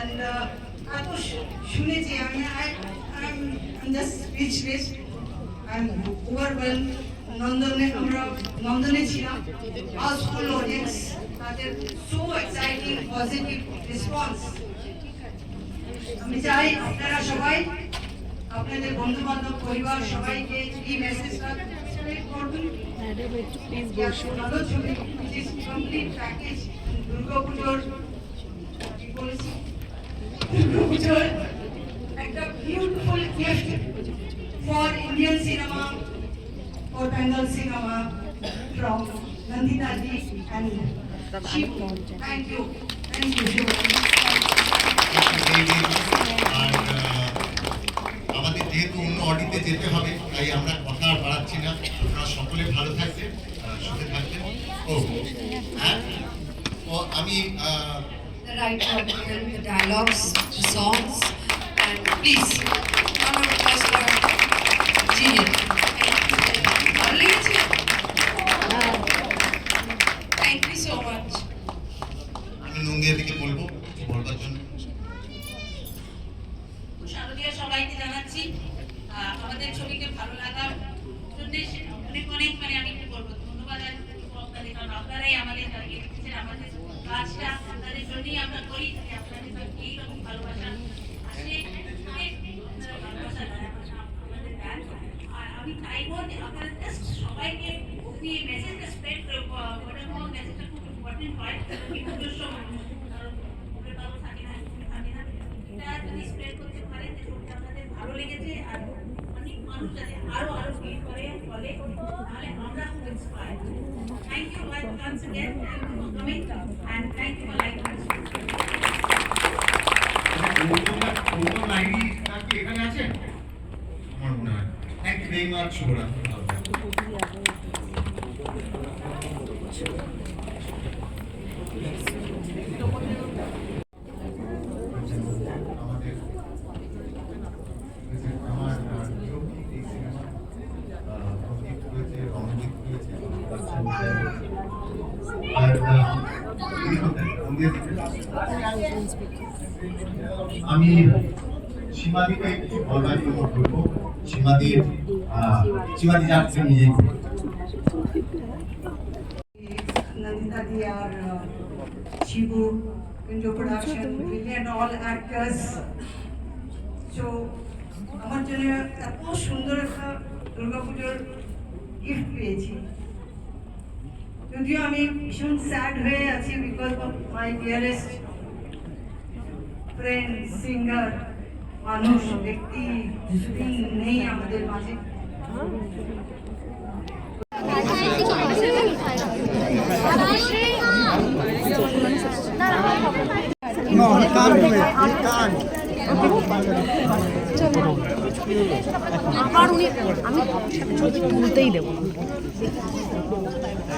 And এত শুনেছি আমি I I just speechless I am ওভারওয়েল নন্দনে আমরা, নন্দনে ছিলাম। হাউসফুল অডিয়েন্স তাদের সো এক্সাইটিং পজিটিভ রেসপন্স আমি চাই আপনারা সবাই, আপনাদের বন্ধু বান্ধব পরিবার, সবাইকে এই মেসেজটা কমপ্লিট প্যাকেজ দুর্গাপুজোর বলেছি? দুর্গাপুজোর একটা beautiful gift for Indian cinema for Bengal cinema from Nandita ji and Shiv thank you thank you R ah, আমাদের যেহেতু অন্য অডিতে যেতে হবে তাই আমরা কথা বাড়াচ্ছি না। আপনারা সকলে ভালো থাকবেন সুখে থাকবেন। ও হ্যাঁ? ও আমি the writer of the dialogues, the songs, and please, round of applause for Genius. Thank you so much. আমি নঙ্গিয়া দিকে বলব বলবার জন্য। শারদীয় সবাইকে জানাচ্ছি আমাদের ছবিকে ভালো লাগার জন্য অনেক অনেক মানে আমি কি বলব ধন্যবাদ আপনারাই আমাদের আমাদের কাজটা আপনাদের জন্যই আমরা করি যাতে আপনাদের কাছে এইরকম ভালোবাসা আসে অনেক আপনারা ভালোবাসা দেন, আমাদের দেন। আর আমি চাইব যে আপনারা জাস্ট সবাইকে অব্দি এই মেসেজটা স্প্রেড করে ওটা কোনো মেসেজটা খুব ইম্পর্টেন্ট হয় এই পুজোর সময় কারণ ওটা কারও থাকে না তুমি থাকে না এটা যদি স্প্রেড করতে পারেন যে ছবিটা আপনাদের ভালো লেগেছে আর অনেক মানুষ যাতে আরও আরও ভিড় করে বলে তাহলে আমরা খুব inspire thank you once again thank you. for coming and thank you for liking us Gautam নাইডি কি এখানে আছেন আমার মনে হয় থ্যাংক ইউ ভেরি মাচ শুভরাত্রি আমাদের আমি সীমাদিকে কিছু বলবার জন্য সীমাদির সীমাদি যাচ্ছে Di আর Shibu, Pinto Production, brilliant all actors. So, আমার জন্য এত সুন্দর একটা দুর্গাপুজোর গিফট পেয়েছি। যদিও আমি ভীষণ স্যাড হয়ে আছি because of my dearest friend singer মানুষ ব্যক্তি নেই আমাদের মাঝে। আবার উনি আমি ছবি তুলতেই দেবো